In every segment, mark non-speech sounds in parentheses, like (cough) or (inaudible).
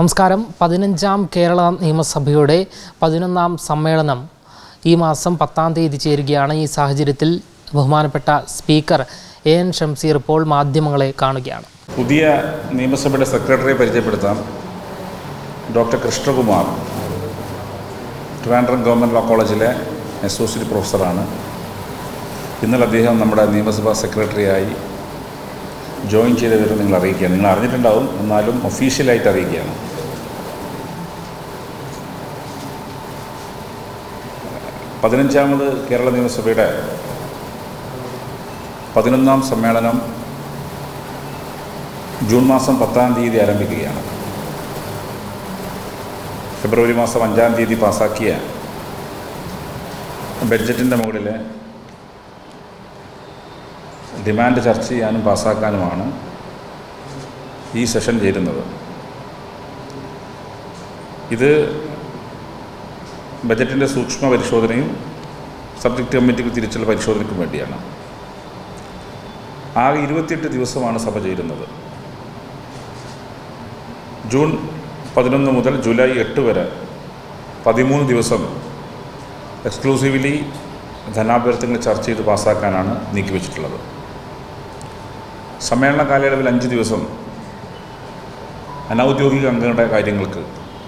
നമസ്കാരം. പതിനഞ്ചാം കേരള നിയമസഭയുടെ പതിനൊന്നാം സമ്മേളനം ഈ മാസം പത്താം തീയതി ചേരുകയാണ്. ഈ സാഹചര്യത്തിൽ ബഹുമാനപ്പെട്ട സ്പീക്കർ എ എൻ ഷംസീർ ഇപ്പോൾ മാധ്യമങ്ങളെ കാണുകയാണ്. പുതിയ നിയമസഭയുടെ സെക്രട്ടറിയെ പരിചയപ്പെടുത്താം. Doctor Krishnakumar Trivandrum government law കോളേജിലെ അസോസിയേറ്റ് പ്രൊഫസറാണ്. ഇന്നലെ അദ്ദേഹം നമ്മുടെ നിയമസഭാ സെക്രട്ടറിയായി ജോയിൻ ചെയ്ത വിവരം നിങ്ങൾ അറിയിക്കുകയാണ്. നിങ്ങൾ അറിഞ്ഞിട്ടുണ്ടാവും. എന്നാലും ഒഫീഷ്യലായിട്ട് അറിയിക്കുകയാണ്. പതിനഞ്ചാമത് കേരള നിയമസഭയുടെ പതിനൊന്നാം സമ്മേളനം ജൂൺ മാസം പത്താം തീയതി ആരംഭിക്കുകയാണ്. ഫെബ്രുവരി മാസം അഞ്ചാം തീയതി പാസാക്കിയ ബഡ്ജറ്റിന്റെ മുകളിൽ ഡിമാൻഡ് ചർച്ച ചെയ്യാനും പാസ്സാക്കാനുമാണ് ഈ സെഷൻ ചേരുന്നത്. ഇത് ബജറ്റിന്റെ സൂക്ഷ്മ പരിശോധനയും സബ്ജക്റ്റ് കമ്മിറ്റിക്ക് തിരിച്ചുള്ള പരിശോധനയ്ക്കും വേണ്ടിയാണ്. ആകെ ഇരുപത്തിയെട്ട് ദിവസമാണ് സഭ ചേരുന്നത്. ജൂൺ പതിനൊന്ന് മുതൽ ജൂലൈ എട്ട് വരെ പതിമൂന്ന് ദിവസം എക്സ്ക്ലൂസീവ്ലി ധനാഭ്യർത്ഥനകൾ ചർച്ച ചെയ്ത് പാസ്സാക്കാനാണ് നീക്കിവെച്ചിട്ടുള്ളത്. സമ്മേളന കാലയളവിൽ അഞ്ച് ദിവസം അനൗദ്യോഗിക അംഗങ്ങളുടെ കാര്യങ്ങൾക്ക്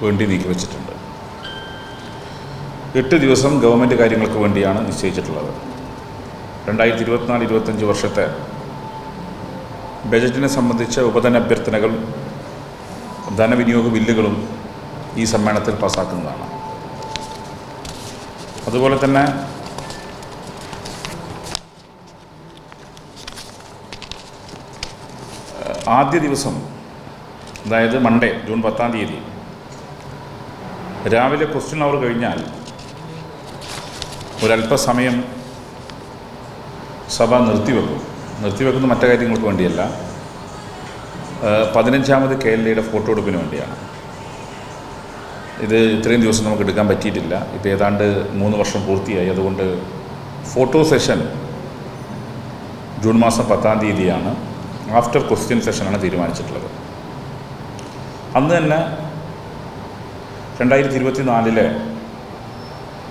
വേണ്ടി നീക്കിവെച്ചിട്ടുണ്ട് എട്ട് ദിവസം ഗവൺമെന്റ് കാര്യങ്ങൾക്ക് വേണ്ടിയാണ് നിശ്ചയിച്ചിട്ടുള്ളത്. രണ്ടായിരത്തി ഇരുപത്തിനാല് ഇരുപത്തഞ്ച് വർഷത്തെ ബജറ്റിനെ സംബന്ധിച്ച ഉപധന അഭ്യർത്ഥനകൾ ധനവിനിയോഗ ബില്ലുകളും ഈ സമ്മേളനത്തിൽ പാസ്സാക്കുന്നതാണ് അതുപോലെ തന്നെ ആദ്യ ദിവസം അതായത് മൺഡേ ജൂൺ പത്താം തീയതി രാവിലെ ക്വസ്റ്റ്യൻ അവർ കഴിഞ്ഞാൽ ഒരല്പസമയം സഭ നിർത്തിവെക്കും. നിർത്തിവെക്കുന്ന മറ്റു കാര്യങ്ങൾക്ക് വേണ്ടിയല്ല. പതിനഞ്ചാമത് കെ എൽ എയുടെ ഫോട്ടോ എടുപ്പിന് വേണ്ടിയാണ്. ഇത് ഇത്രയും ദിവസം നമുക്ക് എടുക്കാൻ പറ്റിയിട്ടില്ല. ഇപ്പോൾ ഏതാണ്ട് മൂന്ന് വർഷം പൂർത്തിയായി. അതുകൊണ്ട് ഫോട്ടോ സെഷൻ ജൂൺ മാസം പത്താം തീയതിയാണ്. ആഫ്റ്റർ ക്വസ്റ്റ്യൻ സെഷനാണ് തീരുമാനിച്ചിട്ടുള്ളത്. അന്ന് തന്നെ രണ്ടായിരത്തി ഇരുപത്തി നാലിലെ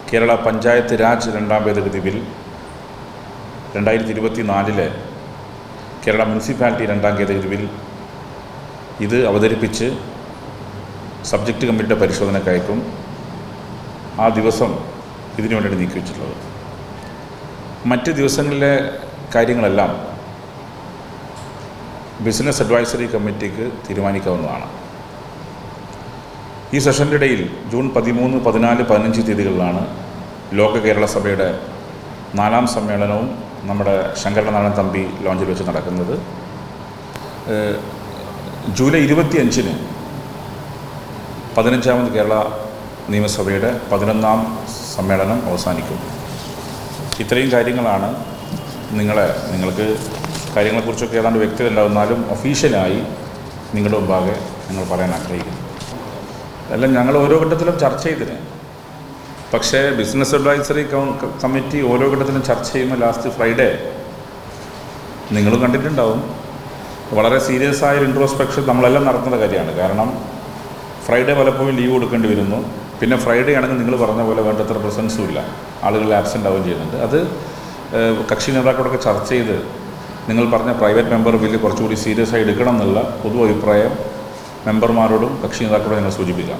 കേരള പഞ്ചായത്ത് രാജ് രണ്ടാം ഭേദഗതി ബിൽ രണ്ടായിരത്തി ഇരുപത്തി നാലിലെ കേരള മുനിസിപ്പാലിറ്റി രണ്ടാം ഭേദഗതി ബിൽ ഇത് അവതരിപ്പിച്ച് സബ്ജക്റ്റ് കമ്മിറ്റിയുടെ പരിശോധനക്കയക്കും ആ ദിവസം ഇതിനു വേണ്ടിയിട്ട് നീക്കി വെച്ചിട്ടുള്ളത് മറ്റ് ദിവസങ്ങളിലെ കാര്യങ്ങളെല്ലാം ബിസിനസ് അഡ്വൈസറി കമ്മിറ്റിക്ക് തീരുമാനിക്കാവുന്നതാണ്. ഈ സെഷന്റെ ഇടയിൽ ജൂൺ പതിമൂന്ന് പതിനാല് പതിനഞ്ച് തീയതികളിലാണ് ലോക കേരള സഭയുടെ നാലാം സമ്മേളനവും നമ്മുടെ ശങ്കരനാരായണൻ തമ്പി ലോഞ്ചിൽ വെച്ച് നടക്കുന്നത്. ജൂലൈ ഇരുപത്തിയഞ്ചിന് പതിനഞ്ചാമത് കേരള നിയമസഭയുടെ പതിനൊന്നാം സമ്മേളനം അവസാനിക്കും. ഇത്രയും കാര്യങ്ങളാണ് നിങ്ങളെ നിങ്ങൾക്ക് കാര്യങ്ങളെക്കുറിച്ചൊക്കെ ഏതാണ്ട് വ്യക്തത ഉണ്ടാകുന്നാലും ഒഫീഷ്യലായി നിങ്ങളുടെ മുമ്പാകെ ഞങ്ങൾ പറയാൻ ആഗ്രഹിക്കുന്നു. അല്ല ഞങ്ങൾ ഓരോ ഘട്ടത്തിലും ചർച്ച ചെയ്തിന്. പക്ഷേ ബിസിനസ് അഡ്വൈസറി കമ്മിറ്റി ഓരോ ഘട്ടത്തിലും ചർച്ച ചെയ്യുമ്പോൾ ലാസ്റ്റ് ഫ്രൈഡേ നിങ്ങളും കണ്ടിട്ടുണ്ടാവും. വളരെ സീരിയസ് ആയ ഇൻട്രോസ്പെക്ഷൻ നമ്മളെല്ലാം നടത്തുന്ന കാര്യമാണ്. കാരണം ഫ്രൈഡേ പലപ്പോഴും ലീവ് കൊടുക്കേണ്ടി വരുന്നു. പിന്നെ ഫ്രൈഡേ ആണെങ്കിൽ നിങ്ങൾ പറഞ്ഞ പോലെ വേണ്ടത്ര പ്രസൻസും ഇല്ല. ആളുകൾ ആബ്സെന്റ് ആവുകയും ചെയ്യുന്നുണ്ട്. അത് കക്ഷി നേതാക്കളോടൊക്കെ ചർച്ച ചെയ്ത് നിങ്ങൾ പറഞ്ഞ പ്രൈവറ്റ് മെമ്പർ ബില്ല് കുറച്ചുകൂടി സീരിയസ് ആയി എടുക്കണം എന്നുള്ള പൊതു അഭിപ്രായം മെമ്പർമാരോടും കക്ഷി നേതാക്കളോടും ഞങ്ങൾ സൂചിപ്പിക്കാം.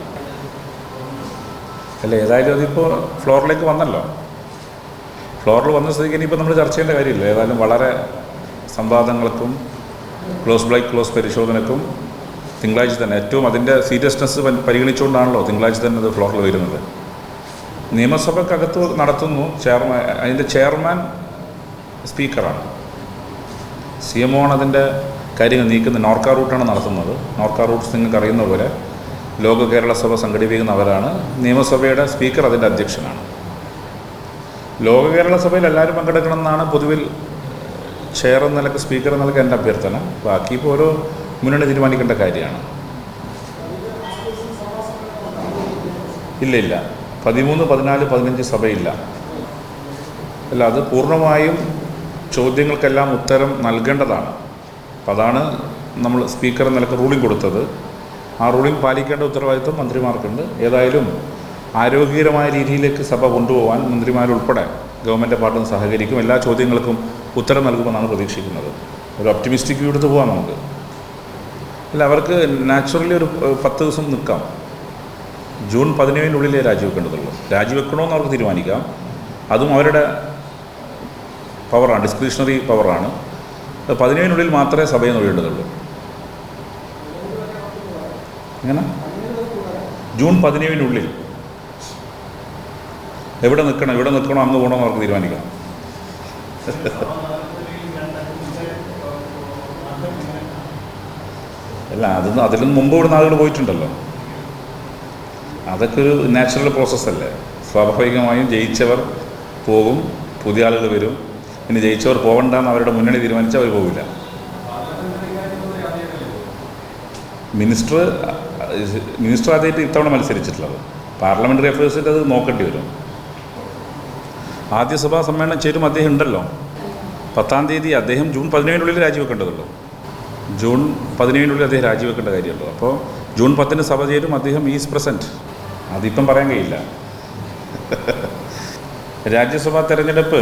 അല്ല? ഏതായാലും അതിപ്പോൾ ഫ്ലോറിലേക്ക് വന്നല്ലോ. ഫ്ലോറിൽ വന്ന സ്ഥിതിക്ക് ഇനിയിപ്പോൾ നമ്മൾ ചർച്ച ചെയ്യേണ്ട കാര്യമില്ല. ഏതായാലും വളരെ സംവാദങ്ങൾക്കും ക്ലോസ് ബ്ലൈക്ക് ക്ലോസ് പരിശോധനക്കും തിങ്കളാഴ്ച തന്നെ ഏറ്റവും അതിന്റെ സീരിയസ്നെസ് പരിഗണിച്ചുകൊണ്ടാണല്ലോ തിങ്കളാഴ്ച തന്നെ അത് ഫ്ലോറിൽ വരുന്നത്. നിയമസഭക്കകത്ത് നടത്തുന്നു ചെയർമാൻ അതിന്റെ ചെയർമാൻ സ്പീക്കറാണ് സി എം ആണ് അതിന്റെ കാര്യങ്ങൾ നീക്കുന്നത് നോർക്ക റൂട്ടാണ് നടത്തുന്നത്. നോർക്ക റൂട്ട്സ് നിങ്ങൾക്ക് അറിയുന്ന പോലെ ലോക കേരള സഭ സംഘടിപ്പിക്കുന്നവരാണ് നിയമസഭയുടെ സ്പീക്കർ അതിന്റെ അധ്യക്ഷനാണ്. ലോക കേരള സഭയിൽ എല്ലാവരും പങ്കെടുക്കണമെന്നാണ് പൊതുവിൽ ചെയർ എന്ന നിലയ്ക്ക് സ്പീക്കർ എന്ന നിലയ്ക്ക് എന്റെ അഭ്യർത്ഥന. ബാക്കി ഇപ്പോൾ ഓരോ മുന്നണി തീരുമാനിക്കേണ്ട കാര്യമാണ്. ഇല്ല ഇല്ല. പതിമൂന്ന് പതിനാല് പതിനഞ്ച് സഭയില്ല. അല്ല അത് പൂർണമായും ചോദ്യങ്ങൾക്കെല്ലാം ഉത്തരം നൽകേണ്ടതാണ്. അപ്പോൾ അതാണ് നമ്മൾ സ്പീക്കർ നിലയ്ക്ക് റൂളിംഗ് കൊടുത്തത്. ആ റൂളിംഗ് പാലിക്കേണ്ട ഉത്തരവാദിത്വം മന്ത്രിമാർക്കുണ്ട്. ഏതായാലും ആരോഗ്യകരമായ രീതിയിലേക്ക് സഭ കൊണ്ടുപോകാൻ മന്ത്രിമാരുൾപ്പെടെ ഗവൺമെന്റ് പാർട്ടിയും സഹകരിക്കും. എല്ലാ ചോദ്യങ്ങൾക്കും ഉത്തരം നൽകുമെന്നാണ് പ്രതീക്ഷിക്കുന്നത്. ഒരു ഒപ്റ്റിമിസ്റ്റിക് എടുത്ത് പോകാം നമുക്ക്. അല്ല അവർക്ക് നാച്ചുറലി ഒരു പത്ത് ദിവസം നിൽക്കാം. ജൂൺ പതിനേഴിനുള്ളിലേ രാജിവെക്കേണ്ടതുള്ളൂ. രാജിവെക്കണമെന്ന് അവർക്ക് തീരുമാനിക്കാം. അതും അവരുടെ പവറാണ് ഡിസ്ക്രിഷണറി പവറാണ്. പതിനേഴിനുള്ളിൽ മാത്രമേ സഭയെ നൊഴിയേണ്ടതുള്ളൂ. എങ്ങനെ? ജൂൺ പതിനേഴിനുള്ളിൽ. എവിടെ നിൽക്കണം ഇവിടെ നിൽക്കണോ അന്ന് പോകണമെന്ന് അവർക്ക് തീരുമാനിക്കണം അല്ല അതൊന്നും അതിലും മുമ്പ് ഇവിടുന്ന് ആളുകൾ പോയിട്ടുണ്ടല്ലോ. അതൊക്കെ ഒരു നാച്ചുറൽ പ്രോസസ്സല്ലേ സ്വാഭാവികമായും ജയിച്ചവർ പോകും പുതിയ ആളുകൾ വരും. ഇനി ജയിച്ചവർ പോകണ്ടെന്ന് അവരുടെ മുന്നണി തീരുമാനിച്ചാൽ അവർ പോകില്ല മിനിസ്റ്റർ മിനിസ്റ്റർ ആദ്യമായിട്ട് ഇത്തവണ മത്സരിച്ചിട്ടുള്ളത്. പാർലമെന്ററി അഫയേഴ്സിന്റെ അത് നോക്കേണ്ടി വരും. ആദ്യ സഭാ സമ്മേളനം ചേരും അദ്ദേഹം ഉണ്ടല്ലോ. പത്താം തീയതി അദ്ദേഹം ജൂൺ പതിനേഴിനുള്ളിൽ രാജിവെക്കേണ്ടതുള്ളൂ. ജൂൺ പതിനേഴിനുള്ളിൽ അദ്ദേഹം രാജിവെക്കേണ്ട കാര്യമുള്ളൂ. അപ്പോൾ ജൂൺ പത്തിന് സഭ ചേരും അദ്ദേഹം ഈസ് പ്രസന്റ് അതിപ്പം പറയാൻ കഴിയില്ല. (laughs) രാജ്യസഭാ തെരഞ്ഞെടുപ്പ്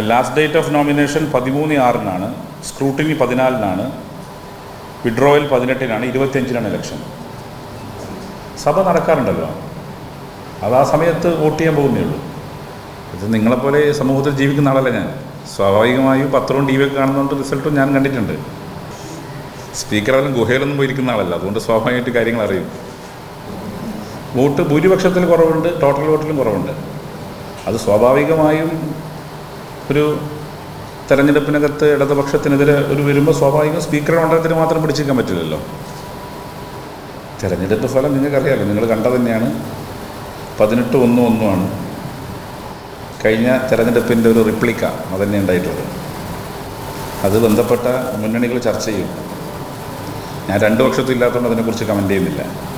ലാസ്റ്റ് ഡേറ്റ് ഓഫ് നോമിനേഷൻ പതിമൂന്ന് ആറിനാണ് സ്ക്രൂട്ടിനി പതിനാലിനാണ് വിഡ്രോവൽ പതിനെട്ടിനാണ് ഇരുപത്തിയഞ്ചിനാണ് ഇലക്ഷൻ സഭ നടക്കാറുണ്ടല്ലോ. അത് ആ സമയത്ത് വോട്ട് ചെയ്യാൻ പോകുന്നേ ഉള്ളൂ. ഇത് നിങ്ങളെപ്പോലെ സമൂഹത്തിൽ ജീവിക്കുന്ന ആളല്ല ഞാൻ. സ്വാഭാവികമായും പത്രവും ടി വി ഒക്കെ കാണുന്നതുകൊണ്ട് റിസൾട്ടും ഞാൻ കണ്ടിട്ടുണ്ട്. സ്പീക്കറായാലും ഗുഹയിലൊന്നും പോയിരിക്കുന്ന ആളല്ല. അതുകൊണ്ട് സ്വാഭാവികമായിട്ട് കാര്യങ്ങൾ അറിയും. വോട്ട് ഭൂരിപക്ഷത്തിൽ കുറവുണ്ട് ടോട്ടൽ വോട്ടിലും കുറവുണ്ട്. അത് സ്വാഭാവികമായും ഒരു തെരഞ്ഞെടുപ്പിനകത്ത് ഇടതുപക്ഷത്തിനെതിരെ ഒരു വരുമ്പോൾ സ്വാഭാവികം സ്പീക്കറുടെ മണ്ഡലത്തിന് മാത്രം പിടിച്ചിരിക്കാൻ പറ്റില്ലല്ലോ. തെരഞ്ഞെടുപ്പ് ഫലം നിങ്ങൾക്കറിയാമല്ലോ നിങ്ങൾ കണ്ടത് തന്നെയാണ്. പതിനെട്ട് ഒന്ന് ഒന്നുമാണ് കഴിഞ്ഞ തെരഞ്ഞെടുപ്പിന്റെ ഒരു റിപ്ലിക്ക അതന്നെ ഉണ്ടായിട്ടുള്ളത്. അത് ബന്ധപ്പെട്ട മുന്നണികൾ ചർച്ച ചെയ്യും. ഞാൻ രണ്ട് വർഷത്തില്ലാത്തതുകൊണ്ട് അതിനെക്കുറിച്ച് കമന്റ് ചെയ്യുന്നില്ല.